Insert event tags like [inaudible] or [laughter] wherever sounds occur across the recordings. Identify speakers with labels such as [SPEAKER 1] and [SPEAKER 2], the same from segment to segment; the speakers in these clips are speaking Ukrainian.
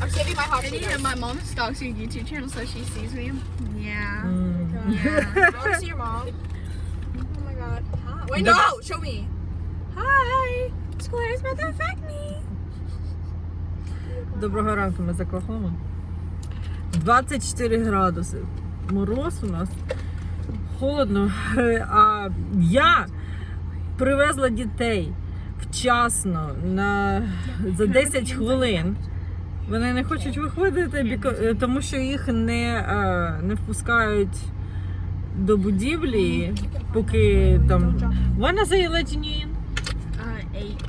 [SPEAKER 1] I'm saving my hot
[SPEAKER 2] I need my mom stalks your YouTube channel so she sees me. Yeah. Yeah.
[SPEAKER 1] I want to see your mom. Oh my god. Hi. Wait, no! Show me. Hi. Squares mother affect me.
[SPEAKER 3] Доброго ранку, ми з Оклахоми. 24 градуси. Мороз у нас. Холодно. Е, А я привезла дітей вчасно на, за 10 хвилин. Вони не хочуть виходити, е, тому що їх не, е, не впускають до будівлі, поки там. When are they letting you in?
[SPEAKER 2] Uh, eight.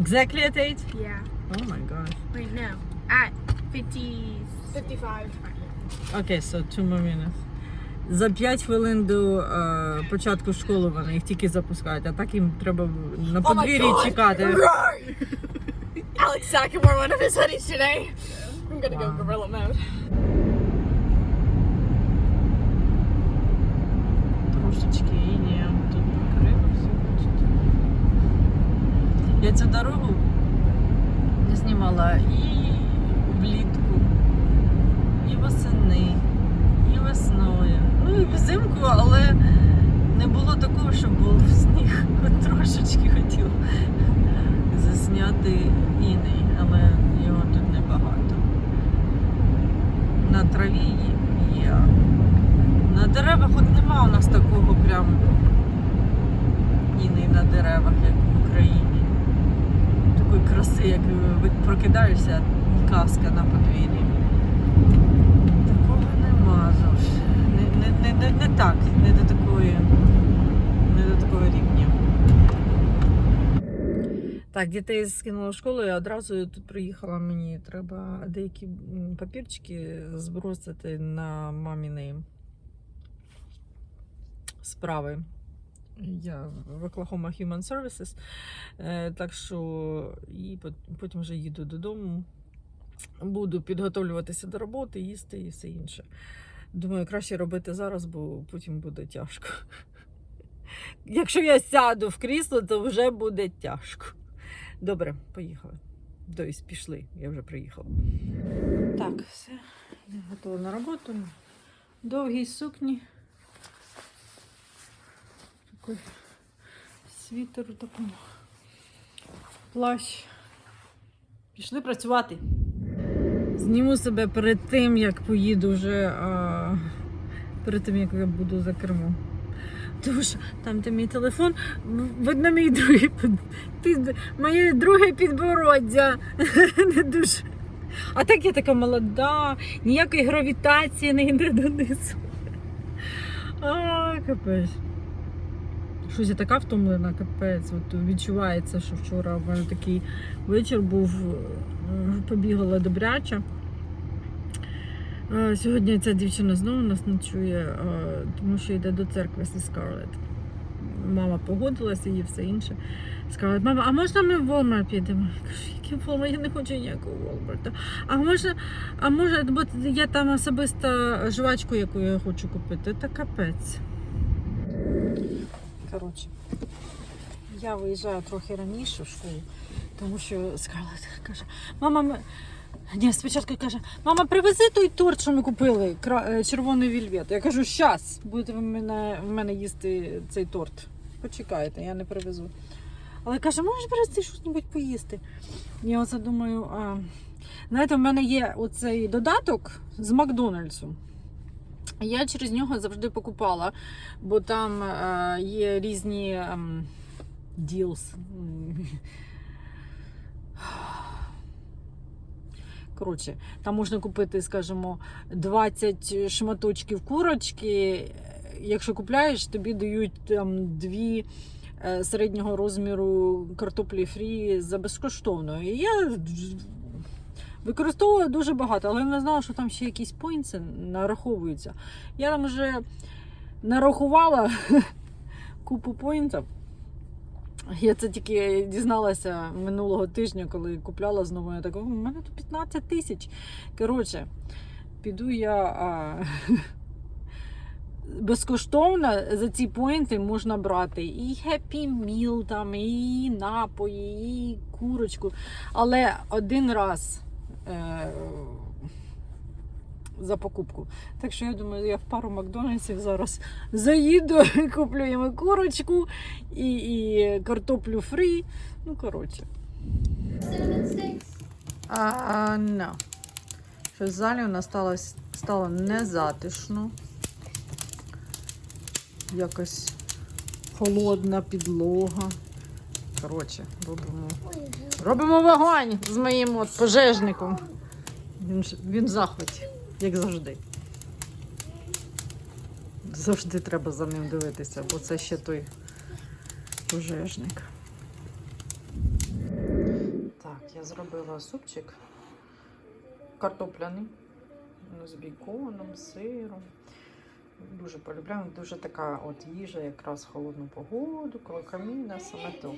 [SPEAKER 3] Exactly at 8?
[SPEAKER 2] Yeah.
[SPEAKER 3] Oh my god.
[SPEAKER 2] Wait, no. At 50.
[SPEAKER 1] 55.
[SPEAKER 3] Окей, so two more minutes. За 5 хвилин до е, початку школи вони їх тільки запускають, а так їм треба на подвір'ї чекати.
[SPEAKER 1] Alex Sack wore one of his hoodies today. I'm gonna
[SPEAKER 3] Wow.
[SPEAKER 1] go gorilla mode.
[SPEAKER 3] Трошечки і тут покрило все, бачите. Я цю дорогу знімала і влітку, і восени, і весною. Ну і взимку, але не було такого, щоб був сніг. От трошечки хотіла засняти іней, але його тут небагато. На траві є- є. На деревах от нема у нас такого прям іней на деревах, як в Україні. Такої краси, як ви прокидаєшся, казка на подвір'ї. Такого нема. Не, не, не, не, не так, не до такої, не до такого рівня. Так, дітей скинула в школу, і одразу тут приїхала. Мені треба деякі папірчики збросити на маміни справи. Я в Oklahoma Human Services. Е, Так що і потім вже їду додому. Буду підготовлюватися до роботи, їсти і все інше. Думаю, краще робити зараз, бо потім буде тяжко. Якщо я сяду в крісло, то вже буде тяжко. Добре, поїхали. Тобто пішли, я вже приїхала. Так, все. Я готова на роботу. Довгі сукні. Такий світер у такому. Плащ. Пішли працювати. Зніму себе перед тим, як поїду вже, а, перед тим, як я буду за кермом. Тому що там де мій телефон, видно мій другий під моє друге підбороддя. [laughs] Не дуже. А так я така молода, ніякої гравітації не йде донизу. А, капець. Щось я така втомлена, капець. От відчувається, що вчора в мене такий вечір був, е, побігала добряча. Е, Сьогодні ця дівчина знову нас ночує, е, тому що йде до церкви зі Скарлет. Мама погодилася і все інше. Скарлет, мама, а можна ми в Walmart підемо? Я кажу, який Walmart? Я не хочу ніякого Walmart. А може, а може, бо є там особиста жвачку, яку я хочу купити. Та капець. Коротше, я виїжджаю трохи раніше в школу, тому що Скарлет каже, мама. Ні, спочатку каже, мама, привези той торт, що ми купили, е, червоний вільвет. Я кажу, щас, будете ви мене, в мене їсти цей торт. Почекайте, я не привезу. Але каже, можеш привезти щось поїсти. Я оце думаю, а... знаєте, в мене є оцей додаток з Макдональдсу. Я через нього завжди покупала, бо там е, є різні ем, deals. Коротше, там можна купити, скажімо, 20 шматочків курочки. Якщо купляєш, тобі дають там дві е, середнього розміру картоплі фрі за безкоштовно. І я використовую дуже багато, але не знала, що там ще якісь поінси нараховуються. Я там вже нарахувала [laughs] купу поінтів. Я це тільки дізналася минулого тижня, коли купляла знову. Я така, у мене тут 15 тисяч. Коротше, піду я. А... [laughs] Безкоштовно за ці поінти можна брати і Happy Meal, там, і напої, і курочку. Але один раз за покупку. Так що я думаю, я в пару Макдональдсів зараз заїду, [laughs] куплю їм курочку і, і картоплю фрі. Ну, коротше. No. Щось в залі у нас стало, стало незатишно. Якось холодна підлога. Коротше, робимо, робимо вогонь з моїм от пожежником. Він, він в захваті, як завжди. Завжди треба за ним дивитися, бо це ще той пожежник. Так, я зробила супчик картопляний з біконом, сиром. Дуже полюбляю. Дуже така от їжа якраз холодну погоду, коли каміна, саме то.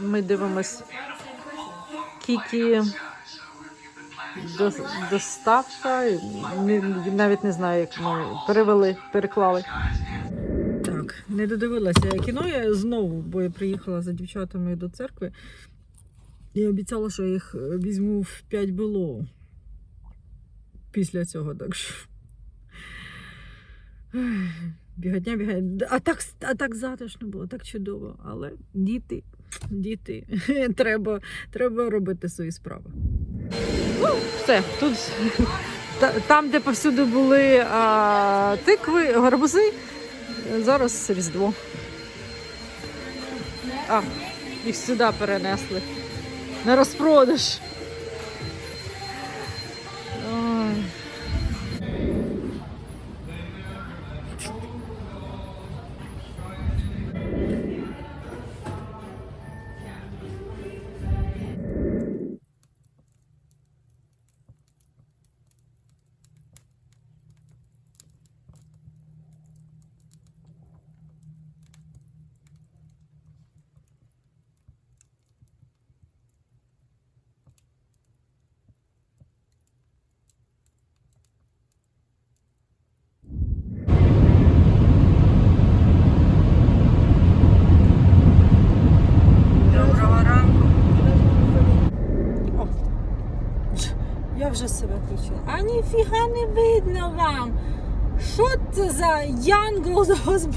[SPEAKER 3] Ми дивимось Кікі до- доставка. Навіть не знаю, як ми перевели, переклали. Так, не додивилася я кіно я знову, бо я приїхала за дівчатами до церкви. Я обіцяла, що я їх е, візьму в 5 було після цього, так що. Ех, Бігатня бігає. А так, а так затишно було, так чудово. Але діти, діти, [laughs] треба, треба робити свої справи. Ну, все, тут там, де повсюди були а, тикви, гарбузи, зараз Різдво. А, їх сюди перенесли. На розпродаж. Включила. А ніфіга не видно вам. Що це за янгол з вас?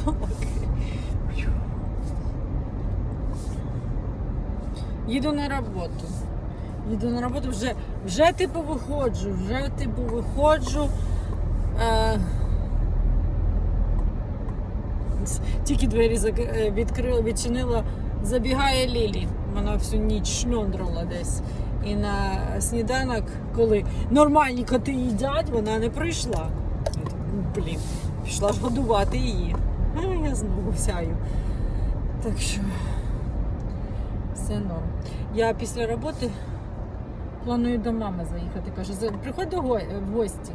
[SPEAKER 3] Їду на роботу. Їду на роботу, вже, вже типу виходжу, вже типу виходжу. Е, тільки двері е, відкрила, відчинила, забігає Лілі. Вона всю ніч шльондрала десь. І на сніданок, коли нормальні коти їдять, вона не прийшла. «Ну, Блін, пішла ж годувати її. А я знову сяю. Так що все норм. Я після роботи планую до мами заїхати. Каже, приходь до го- в гості.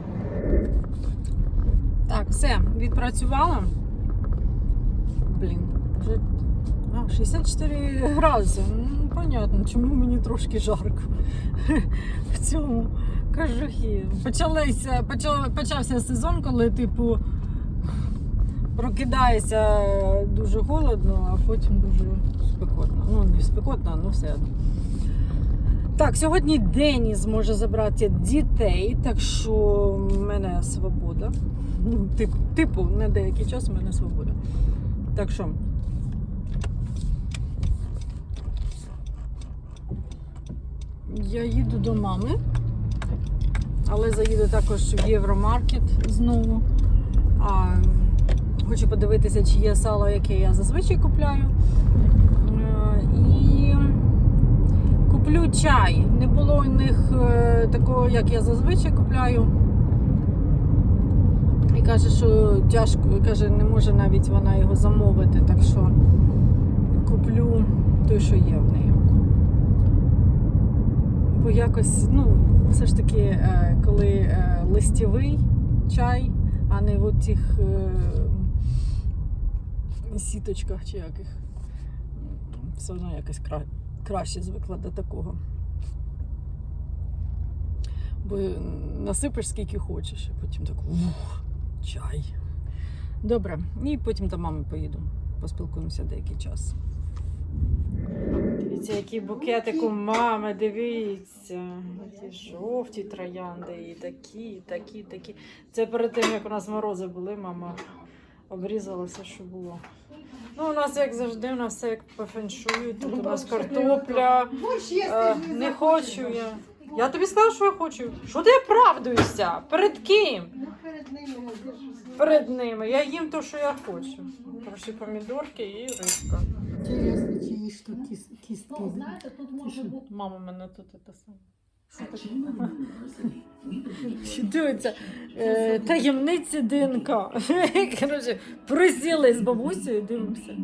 [SPEAKER 3] Так, все, відпрацювала. Блін, вже а, 64 градуси. Ну, понятно, чому мені трошки жарко [laughs] в цьому кажухі. Почалися, почав, почався сезон, коли, типу, прокидається дуже холодно, а потім дуже спекотно. Ну, не спекотно, але все одно. Так, сьогодні Деніс може забрати дітей, так що в мене свобода. Ну, типу, типу, на деякий час в мене свобода. Так що. Я їду до мами, але заїду також в Євромаркет знову. А, хочу подивитися, чи є сало, яке я зазвичай купляю. Е, І куплю чай. Не було у них е, такого, як я зазвичай купляю. І каже, що тяжко, каже, не може навіть вона його замовити, так що куплю той, що є в неї. Бо якось, ну, все ж таки, е, коли е, листєвий чай, а не в цих сіточках чи яких, все одно якось кра... краще звикла до такого. Бо насипиш скільки хочеш, а потім так ух, чай. Добре, і потім до мами поїду. Поспілкуємося деякий час. Дивіться, який букетик у мами, дивіться. Які жовті троянди, і такі, і такі, і такі. Це перед тим, як у нас морози були, мама обрізалася, що було. Ну, у нас, як завжди, у нас все як по феншую. Тут у нас картопля. Е, не хочу я. Я тобі сказала, що я хочу. Що ти оправдуєшся? Перед ким? Перед ними. Я їм те, що я хочу. Коротше, помідорки і рибка.
[SPEAKER 4] Интересно, чьи что кис- кистки.
[SPEAKER 3] Мама мене тут це саме. Дивиться, е, таємниці ДНК. [laughs] Коротше, присіли з бабусею і дивимося.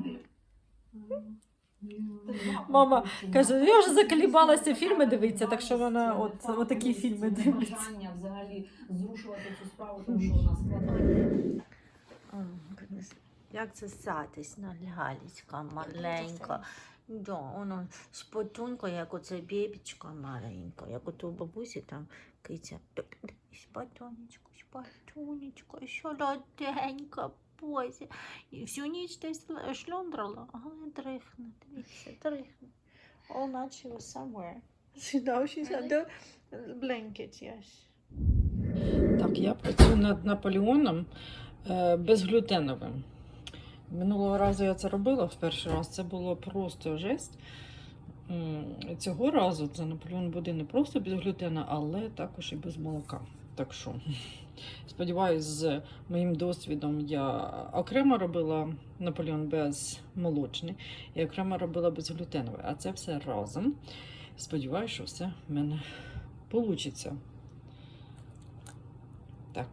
[SPEAKER 3] Мама каже, я вже заколібалася фільми дивитися, так що вона от, от такі фільми дивиться.
[SPEAKER 5] взагалі зрушувати цю справу, тому що вона складає.
[SPEAKER 6] Як це сатись на лялечка маленька. Да, воно спотунько, як оце бібічка маленька, як ото у бабусі там киця. Спотунечко, спотунечко, солоденька, бозі. І всю ніч десь шльондрала, але дрихне, дивіться, дрихне. All night she was somewhere. So now she's under blanket, yes.
[SPEAKER 3] Так, я працюю над Наполеоном е, безглютеновим. Минулого разу я це робила в перший раз, це було просто жесть. Цього разу це Наполеон буде не просто без глютена, але також і без молока. Так що, [laughs] сподіваюсь, з моїм досвідом я окремо робила Наполеон без молочний і окремо робила безглютеновий. А це все разом. Сподіваюсь, що все в мене вийде. Так,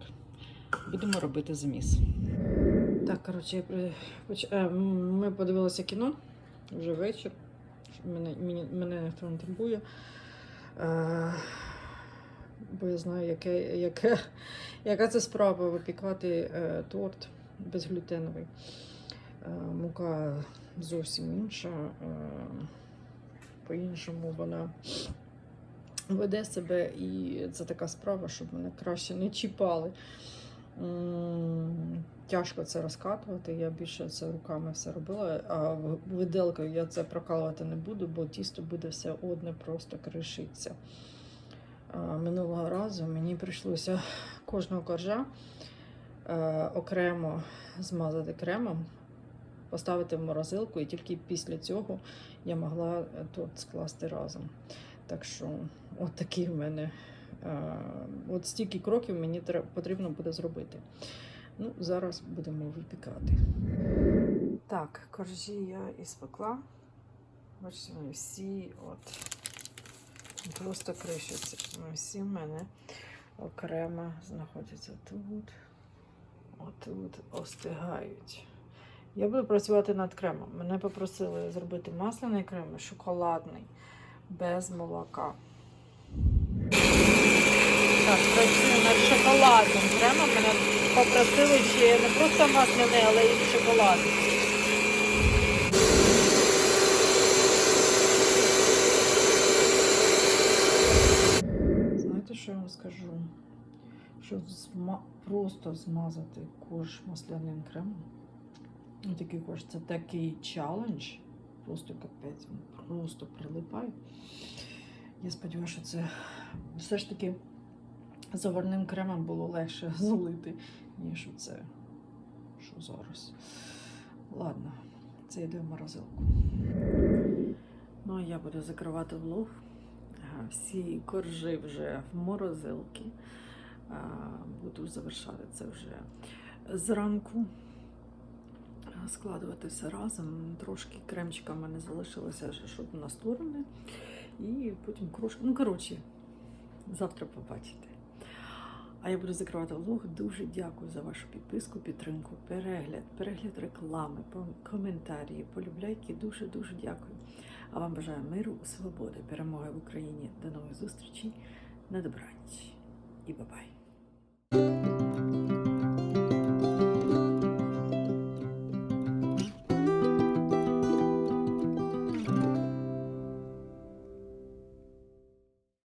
[SPEAKER 3] будемо робити заміс. Так, коротше, я е, ми подивилися кіно вже вечір. Мене, мене ніхто не турбує. Е, бо я знаю, яке, яке, яка це справа випікати е, торт безглютеновий. Е, мука зовсім інша. Е, по-іншому вона веде себе, і це така справа, щоб мене краще не чіпали. Тяжко це розкатувати. Я більше це руками все робила, а виделкою я це прокалувати не буду, бо тісто буде все одне просто кришиться. Минулого разу мені прийшлося кожного коржа е, окремо змазати кремом, поставити в морозилку, і тільки після цього я могла е, торт скласти разом. Так що, от такий в мене. Е, От стільки кроків мені потрібно буде зробити. Ну, зараз будемо випікати. Так, коржі я іспекла. Бачите, вони всі от просто кришаться. Всі в мене окремо знаходяться тут. Отут остигають. Я буду працювати над кремом. Мене попросили зробити масляний крем шоколадний без молока. Так, працюю над шоколадним кремом. Мене попросили ще не просто масляний, але й шоколадний. Знаєте, що я вам скажу? Що зма- просто змазати корж масляним кремом. Ну, Такий корж, це такий челендж. Просто капець, він просто прилипає. Я сподіваюся, що це все ж таки заварним кремом було легше [laughs] злити, ніж це, що зараз. Ладно, це йде в морозилку. Ну, а я буду закривати влог. Всі коржі вже в морозилки. Буду завершати це вже зранку. Складувати все разом. Трошки кремчика в мене залишилося, щоб на сторони. І потім крошки. Ну, коротше, завтра побачите. А я буду закривати влог. Дуже дякую за вашу підписку, підтримку, перегляд, перегляд реклами, коментарі, полюбляйки. Дуже дуже дякую. А вам бажаю миру, свободи, перемоги в Україні. До нових зустрічей. На добраніч і бабай.